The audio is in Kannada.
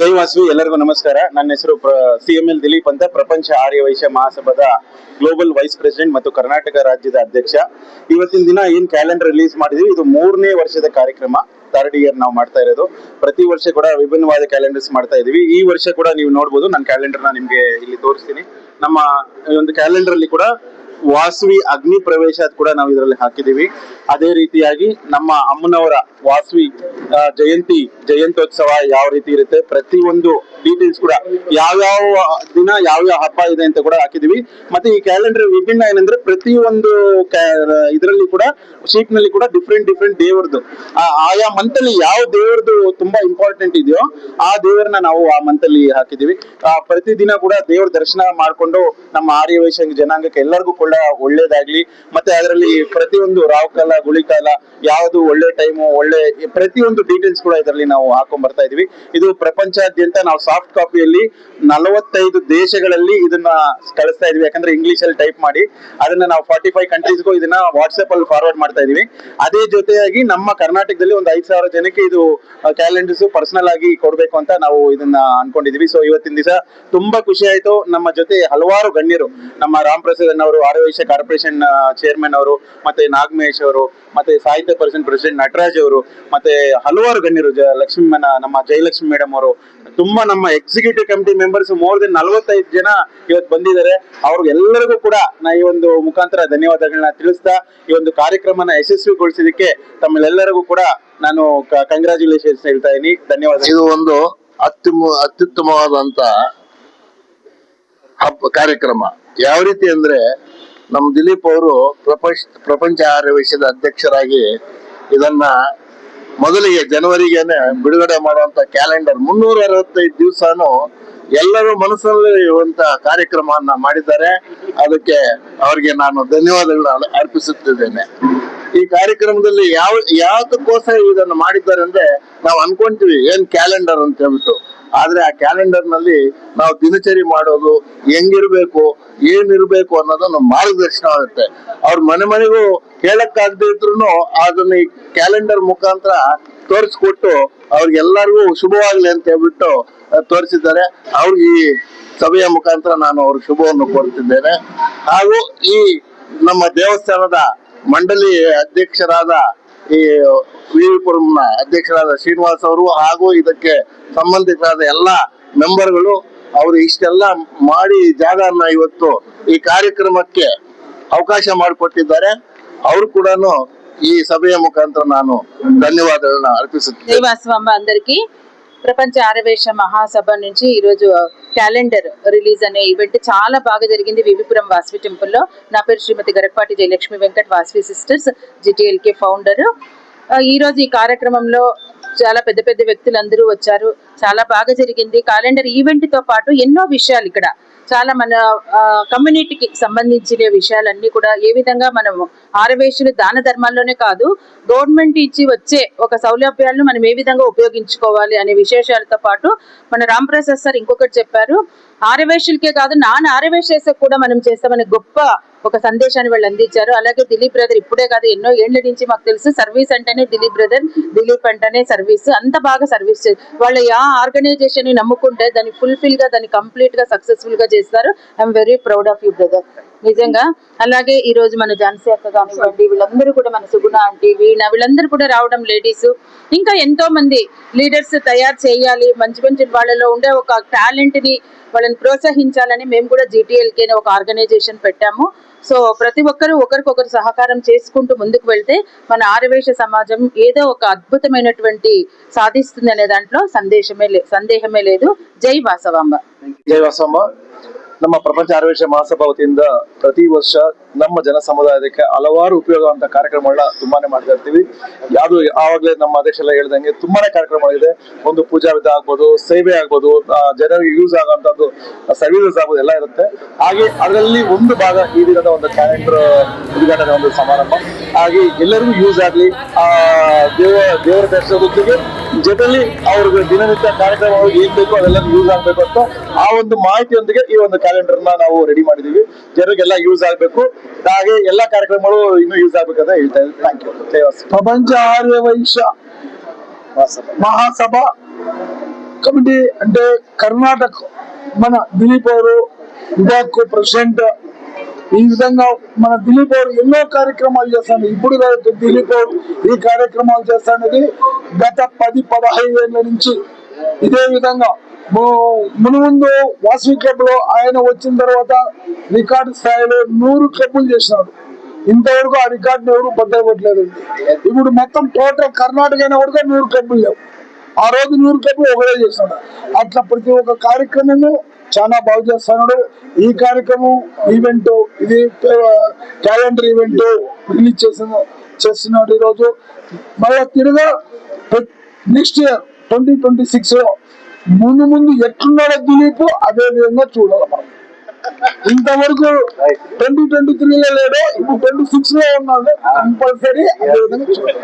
ಜೈ ವಾಸವಿ, ಎಲ್ಲರಿಗೂ ನಮಸ್ಕಾರ. ನನ್ನ ಹೆಸರು ಸಿ ಎಂ ಎಲ್ ದಿಲೀಪ್ ಅಂತ, ಪ್ರಪಂಚ ಆರ್ಯ ವೈಶ್ಯ ಮಹಾಸಭಾದ ಗ್ಲೋಬಲ್ ವೈಸ್ ಪ್ರೆಸಿಡೆಂಟ್ ಮತ್ತು ಕರ್ನಾಟಕ ರಾಜ್ಯದ ಅಧ್ಯಕ್ಷ. ಇವತ್ತಿನ ದಿನ ಏನ್ ಕ್ಯಾಲೆಂಡರ್ ರಿಲೀಸ್ ಮಾಡಿದೀವಿ? ಇದು ಮೂರನೇ ವರ್ಷದ ಕಾರ್ಯಕ್ರಮ. ಥರ್ಡ್ ಇಯರ್ ನಾವು ಮಾಡ್ತಾ ಇರೋದು. ಪ್ರತಿ ವರ್ಷ ಕೂಡ ವಿಭಿನ್ನವಾದ ಕ್ಯಾಲೆಂಡರ್ಸ್ ಮಾಡ್ತಾ ಇದೀವಿ ಈ ವರ್ಷ ಕೂಡ ನೀವು ನೋಡ್ಬೋದು. ನನ್ನ ಕ್ಯಾಲೆಂಡರ್ನ ನಿಮ್ಗೆ ಇಲ್ಲಿ ತೋರಿಸ್ತೀನಿ. ನಮ್ಮ ಒಂದು ಕ್ಯಾಲೆಂಡರ್ ಅಲ್ಲಿ ಕೂಡ ವಾಸವಿ ಅಗ್ನಿ ಪ್ರವೇಶ ಕೂಡ ನಾವು ಇದರಲ್ಲಿ ಹಾಕಿದೀವಿ. ಅದೇ ರೀತಿಯಾಗಿ ನಮ್ಮ ಅಮ್ಮನವರ ವಾಸವಿ ಆ, ಜಯಂತಿ ಜಯಂತ್ಯೋತ್ಸವ ಯಾವ ರೀತಿ ಇರುತ್ತೆ ಪ್ರತಿಯೊಂದು ಡೀಟೇಲ್ಸ್ ಕೂಡ ಯಾವ್ಯಾವ ದಿನ ಯಾವ್ಯಾವ ಹಬ್ಬ ಇದೆ ಅಂತ ಕೂಡ ಹಾಕಿದೀವಿ. ಮತ್ತೆ ಈ ಕ್ಯಾಲೆಂಡರ್ ವಿಭಿನ್ನ ಏನಂದ್ರೆ ಪ್ರತಿಯೊಂದು ಇದರಲ್ಲಿ ಕೂಡ ಶೀಟ್ನಲ್ಲಿ ಕೂಡ ಡಿಫ್ರೆಂಟ್ ಡಿಫ್ರೆಂಟ್ ದೇವರದು. ಆಯಾ ಮಂತ್ ಅಲ್ಲಿ ಯಾವ ದೇವರದು ತುಂಬಾ ಇಂಪಾರ್ಟೆಂಟ್ ಇದೆಯೋ ಆ ದೇವರನ್ನ ನಾವು ಆ ಮಂತ್ ಅಲ್ಲಿ ಹಾಕಿದೀವಿ. ಆ, ಪ್ರತಿದಿನ ಕೂಡ ದೇವರ ದರ್ಶನ ಮಾಡ್ಕೊಂಡು ನಮ್ಮ ಆರ್ಯ ವೈಶ್ಯ ಜನಾಂಗಕ್ಕೆ ಎಲ್ಲರಿಗೂ ಕೂಡ ಒಳ್ಳೇದಾಗ್ಲಿ. ಮತ್ತೆ ಅದರಲ್ಲಿ ಪ್ರತಿಯೊಂದು ರಾಹುಕಾಲ ಗುಳಿಕಾಲ ಯಾವುದು ಒಳ್ಳೆ ಟೈಮು ಒಳ್ಳೆ ಪ್ರತಿಯೊಂದು ಡೀಟೇಲ್ಸ್ ಕೂಡ ಇದರಲ್ಲಿ ನಾವು ಹಾಕೊಂಡ್ ಬರ್ತಾ ಇದೀವಿ. ಇದು ಪ್ರಪಂಚಾದ್ಯಂತ ನಾವು ಸಾಫ್ಟ್ ಕಾಪಿಯಲ್ಲಿ ನಲವತ್ತೈದು ದೇಶಗಳಲ್ಲಿ ಇದನ್ನ ಕಳಿಸ್ತಾ ಇದೀವಿ. ಯಾಕಂದ್ರೆ ಇಂಗ್ಲಿಷ್ ಅಲ್ಲಿ ಟೈಪ್ ಮಾಡಿ ಅದನ್ನ ನಾವು ಫಾರ್ಟಿ ಫೈವ್ ಕಂಟ್ರೀಸ್ಗೂ ಇದನ್ನ ವಾಟ್ಸ್ಆಪ್ ಅಲ್ಲಿ ಫಾರ್ವರ್ಡ್ ಮಾಡ್ತಾ ಇದೀವಿ. ಅದೇ ಜೊತೆಯಾಗಿ ನಮ್ಮ ಕರ್ನಾಟಕದಲ್ಲಿ ಒಂದು ಐದ್ ಸಾವಿರ ಜನಕ್ಕೆ ಇದು ಕ್ಯಾಲೆಂಡರ್ಸ್ ಪರ್ಸನಲ್ ಆಗಿ ಕೊಡ್ಬೇಕು ಅಂತ ನಾವು ಇದನ್ನ ಅನ್ಕೊಂಡಿದೀವಿ. ಸೊ ಇವತ್ತಿನ ದಿವಸ ತುಂಬಾ ಖುಷಿ ಆಯ್ತು. ನಮ್ಮ ಜೊತೆ ಹಲವಾರು ಗಣ್ಯರು, ನಮ್ಮ ರಾಮ್ ಪ್ರಸಾದ್ ಅವರು ಆರ್ಯವೈಶ್ಯ ಕಾರ್ಪೊರೇಷನ್ ಚೇರ್ಮನ್ ಅವರು, ಮತ್ತೆ ನಾಗಮೇಶ್ ಅವರು, ಮತ್ತೆ ಸಾಹಿತ್ಯ ಪರಿಷತ್ ಪ್ರೆಸಿಡೆಂಟ್ ನಟರಾಜ್ ಅವರು, ಮತ್ತೆ ಹಲವಾರು ಗಣ್ಯರು, ಜ ಲಕ್ಷ್ಮಿ ಮನ- ನಮ್ಮ ಜಯಲಕ್ಷ್ಮಿ ಮೇಡಮ್ ಅವರು, ತುಂಬಾ ನಮ್ಮ executive committee members more than ನಲವತ್ತೈದು ಜನ ಇವತ್ತು ಬಂದಿದ್ದಾರೆ. ಅವ್ರಿಗೆಲ್ಲರಿಗೂ ಕೂಡ ನಾ ಈ ಒಂದು ಮುಖಾಂತರ ಧನ್ಯವಾದಗಳನ್ನ ತಿಳಿಸ್ತಾ, ಈ ಒಂದು ಕಾರ್ಯಕ್ರಮನ ಯಶಸ್ವಿಗೊಳಿಸಿದಕ್ಕೆ ತಮ್ಮೆಲ್ಲರಿಗೂ ಕೂಡ ನಾನು ಕಂಗ್ರಾಚುಲೇಷನ್ಸ್ ಹೇಳ್ತಾ ಇದೀನಿ. ಧನ್ಯವಾದ ಇದು ಒಂದು ಅತ್ಯುಮ, ಅತ್ಯುತ್ತಮವಾದಂತ ಕಾರ್ಯಕ್ರಮ. ಯಾವ ರೀತಿ ಅಂದ್ರೆ ನಮ್ ದಿಲೀಪ್ ಅವರು ಪ್ರಪಂಚ ಪ್ರಪಂಚ ಆರ್ಯ ವಿಷಯದ ಅಧ್ಯಕ್ಷರಾಗಿ ಇದನ್ನ ಮೊದಲಿಗೆ ಜನವರಿಗೇನೆ ಬಿಡುಗಡೆ ಮಾಡುವಂತ ಕ್ಯಾಲೆಂಡರ್. ಮುನ್ನೂರ ಅರವತ್ತೈದು ದಿವಸನು ಎಲ್ಲರೂ ಮನಸ್ಸಲ್ಲಿ ಇರುವಂತ ಕಾರ್ಯಕ್ರಮವನ್ನ ಮಾಡಿದ್ದಾರೆ. ಅದಕ್ಕೆ ಅವರಿಗೆ ನಾನು ಧನ್ಯವಾದಗಳನ್ನ ಅರ್ಪಿಸುತ್ತಿದ್ದೇನೆ. ಈ ಕಾರ್ಯಕ್ರಮದಲ್ಲಿ ಯಾವ, ಯಾವ್ದಕ್ಕೋಸ್ಕರ ಇದನ್ನು ಮಾಡಿದ್ದಾರೆ ಅಂದ್ರೆ ನಾವು ಅನ್ಕೊಂತೀವಿ, ಏನ್ ಕ್ಯಾಲೆಂಡರ್ ಅಂತ ಹೇಳ್ಬಿಟ್ಟು. ಆದ್ರೆ ಆ ಕ್ಯಾಲೆಂಡರ್ನಲ್ಲಿ ನಾವು ದಿನಚರಿ ಮಾಡೋದು ಹೆಂಗಿರ್ಬೇಕು, ಏನಿರ್ಬೇಕು ಅನ್ನೋದನ್ನ ಮಾರ್ಗದರ್ಶನ ಆಗುತ್ತೆ ಅವ್ರ ಮನೆ ಮನೆಗೂ ಹೇಳಕ್ಕಾಗದೇ ಇದ್ರು ಅದನ್ನ ಈ ಕ್ಯಾಲೆಂಡರ್ ಮುಖಾಂತರ ತೋರಿಸ್ಕೊಟ್ಟು ಅವ್ರಿಗೆಲ್ಲರಿಗೂ ಶುಭವಾಗ್ಲಿ ಅಂತ ಹೇಳ್ಬಿಟ್ಟು ತೋರಿಸಿದ್ದಾರೆ. ಅವ್ರಿಗೆ ಈ ಸಭೆಯ ಮುಖಾಂತರ ನಾನು ಅವ್ರ ಶುಭವನ್ನು ಕೋರುತ್ತಿದ್ದೇನೆ. ಹಾಗೂ ಈ ನಮ್ಮ ದೇವಸ್ಥಾನದ ಮಂಡಳಿ ಅಧ್ಯಕ್ಷರಾದ ಈ ವಿವಿಪುರಂನ ಅಧ್ಯಕ್ಷರಾದ ಶ್ರೀನಿವಾಸ್ ಅವರು ಹಾಗೂ ಇದಕ್ಕೆ ಸಂಬಂಧಿತರಾದ ಎಲ್ಲ ಮೆಂಬರ್ಗಳು ಅವರು ಇಷ್ಟೆಲ್ಲ ಮಾಡಿ ಜಾಗನ ಇವತ್ತು ಈ ಕಾರ್ಯಕ್ರಮಕ್ಕೆ ಅವಕಾಶ ಮಾಡಿಕೊಟ್ಟಿದ್ದಾರೆ ಅವರು ಕೂಡ ಈ ಸಭೆಯ ಮುಖಾಂತರ ನಾನು ಧನ್ಯವಾದಗಳನ್ನ ಅರ್ಪಿಸುತ್ತೇನೆ దేవాస్వామ అందరికి ప్రపంచ ఆరవేశ మహాసభ నుంచి ఈ రోజు క్యాలెండర్ రిలీజ్ అనే ఈవెంట్ చాలా బాగా జరిగింది. వివిపురం వాసవి టెంపుల్లో. నా పేరు Shrimati Garakpati Jayalakshmi Venkat Vasavi sisters GTLK founder. ఈ రోజు ఈ కార్యక్రమంలో చాలా పెద్ద పెద్ద వ్యక్తులు అందరూ వచ్చారు. చాలా బాగా జరిగింది. క్యాలెండర్ ఈవెంట్తో పాటు ఎన్నో విషయాలు ఇక్కడ చాలా మన కమ్యూనిటీకి సంబంధించిన విషయాలన్నీ కూడా ఏ విధంగా మనం ఆరవేశులు దాన ధర్మాల్లోనే కాదు గవర్నమెంట్ ఇచ్చి వచ్చే ఒక సౌలభ్యాలను మనం ఏ విధంగా ఉపయోగించుకోవాలి అనే విశేషాలతో పాటు మన రామప్రసాద్ సార్ ఇంకొకటి చెప్పారు ఆరవేశులకే కాదు నాన్ ఆరవేశేసకు కూడా మనం చేస్తామనే గొప్ప ఒక సందేశాన్ని వాళ్ళు అందించారు. అలాగే దిలీప్ బ్రదర్ ఇప్పుడే కాదు ఎన్నో ఏళ్ళ నుంచి మాకు తెలుసు సర్వీస్ అంటేనే దిలీప్ బ్రదర్ దిలీప్ అంటేనే సర్వీస్. అంత బాగా సర్వీస్ వాళ్ళ యా ఆర్గనైజేషన్ని నమ్ముకుంటే దాన్ని ఫుల్ఫిల్గా దాన్ని కంప్లీట్గా సక్సెస్ఫుల్గా చేస్తారు. I'm very proud of you brother నిజంగా. అలాగే ఈ రోజు మన ఝాన్సీ అక్క కానివ్వండి వీళ్ళందరూ కూడా మన సుగుణ ఆంటీ వీణ వీళ్ళందరూ కూడా రావడం లేడీస్. ఇంకా ఎంతో మంది లీడర్స్ తయారు చేయాలి. మంచి మంచి వాళ్ళలో ఉండే ఒక టాలెంట్ని వాళ్ళని ప్రోత్సహించాలని మేము కూడా జీటీఎల్కే ఒక ఆర్గనైజేషన్ పెట్టాము. సో ప్రతి ఒక్కరు ఒకరికొకరు సహకారం చేసుకుంటూ ముందుకు వెళ్తే మన ఆరవేశ సమాజం ఏదో ఒక అద్భుతమైనటువంటి సాధిస్తుంది అనే దాంట్లో సందేశమే సందేహమే లేదు. జై వాసవాంబ. జై వాసవాంబ. ನಮ್ಮ ಪ್ರಪಂಚ ಆರ್ವೇಶ ಮಹಾಸಭಾ ವತಿಯಿಂದ ಪ್ರತಿ ವರ್ಷ ನಮ್ಮ ಜನ ಸಮುದಾಯಕ್ಕೆ ಹಲವಾರು ಉಪಯೋಗ ಅಂತ ಕಾರ್ಯಕ್ರಮಗಳನ್ನ ತುಂಬಾನೇ ಮಾಡ್ತಾ ಇರ್ತೀವಿ. ಯಾವುದು ಆವಾಗಲೇ ನಮ್ಮ ಅಧ್ಯಕ್ಷ ಎಲ್ಲ ಹೇಳ್ದಂಗೆ ತುಂಬಾನೇ ಕಾರ್ಯಕ್ರಮಗಳಿದೆ ಒಂದು ಪೂಜಾ ವಿಧ ಆಗ್ಬೋದು, ಸೇವೆ ಆಗ್ಬೋದು ಜನರಿಗೆ ಯೂಸ್ ಆಗುವಂತದ್ದು ಸರ್ವಿಸಸ್ ಆಗ್ಬೋದು, ಎಲ್ಲ ಇರುತ್ತೆ. ಹಾಗೆ ಅದರಲ್ಲಿ ಒಂದು ಭಾಗ ಈ ದಿನದ ಒಂದು ಕ್ಯಾಲೆಂಡರ್ ಉದ್ಘಾಟನೆ ಒಂದು ಸಮಾರಂಭ. ಹಾಗೆ ಎಲ್ಲರಿಗೂ ಯೂಸ್ ಆಗಲಿ, ಆ ದೇವ ದೇವರ ದರ್ಶನದೊಂದಿಗೆ ಜೊತೆಲಿ ಅವ್ರಿಗೆ ದಿನನಿತ್ಯ ಕಾರ್ಯಕ್ರಮಗಳು ಏನ್ ಬೇಕು ಅದೆಲ್ಲ ಯೂಸ್ ಆಗ್ಬೇಕು ಅಂತ ಆ ಒಂದು ಮಾಹಿತಿಯೊಂದಿಗೆ ಈ ಒಂದು ಕ್ಯಾಲೆಂಡರ್ ನ ನಾವು ರೆಡಿ ಮಾಡಿದೀವಿ ಜನರಿಗೆಲ್ಲ ಯೂಸ್ ಆಗ್ಬೇಕು ಹಾಗೆ ಎಲ್ಲಾ ಕಾರ್ಯಕ್ರಮಗಳು ಇನ್ನೂ ಯೂಸ್ ಆಗ್ಬೇಕಂತ ಹೇಳ್ತಾ ಇದ್ದೀನಿ ಥ್ಯಾಂಕ್ ಯು ಪ್ರಪಂಚ ಆರ್ಯ ವೈಶ್ಯ ಮಹಾಸಭಾ కమిటీ అంటే కర్ణాటక మన దిలీప్ గారు విభాగ్ ప్రెసిడెంట్ ఈ విధంగా మన దిలీప్ గారు ఎన్నో కార్యక్రమాలు చేస్తాను ఇప్పుడు దిలీప్ గారు ఈ కార్యక్రమాలు చేస్తానది గత పది పదహైదు ఏళ్ళ నుంచి ఇదే విధంగా. మునుముందు వాసవి క్లబ్లో ఆయన వచ్చిన తర్వాత రికార్డు స్థాయిలో నూరు క్లబ్లు చేసినాడు. ఇంతవరకు ఆ రికార్డు ఎవరు బద్దగొట్టలేదు ఇప్పుడు మొత్తం టోటల్ కర్ణాటక అయినా వరకు నూరు క్లబ్లు లేవు. ఆ రోజు నూరు క్లబ్లు ఒకటే చేస్తాడు అట్లా ప్రతి ఒక్క కార్యక్రమము చాలా బాగా చేస్తున్నాడు ఈ కార్యక్రమం ఈవెంట్ ఇది క్యాలెండర్ ఈవెంట్ రిలీజ్ చేసిన చేస్తున్నాడు ఈరోజు. మళ్ళా తిరగా నెక్స్ట్ ఇయర్ ట్వంటీ ట్వంటీ సిక్స్లో ముందు ముందు ఎట్లున్నాడో దిలీప్ అదే విధంగా చూడాలి మనం. ఇంతవరకు ట్వంటీ ట్వంటీ త్రీలో లేడు ఇప్పుడు ట్వంటీ సిక్స్లో ఉన్నాడు. కంపల్సరీ అదే విధంగా చూడాలి.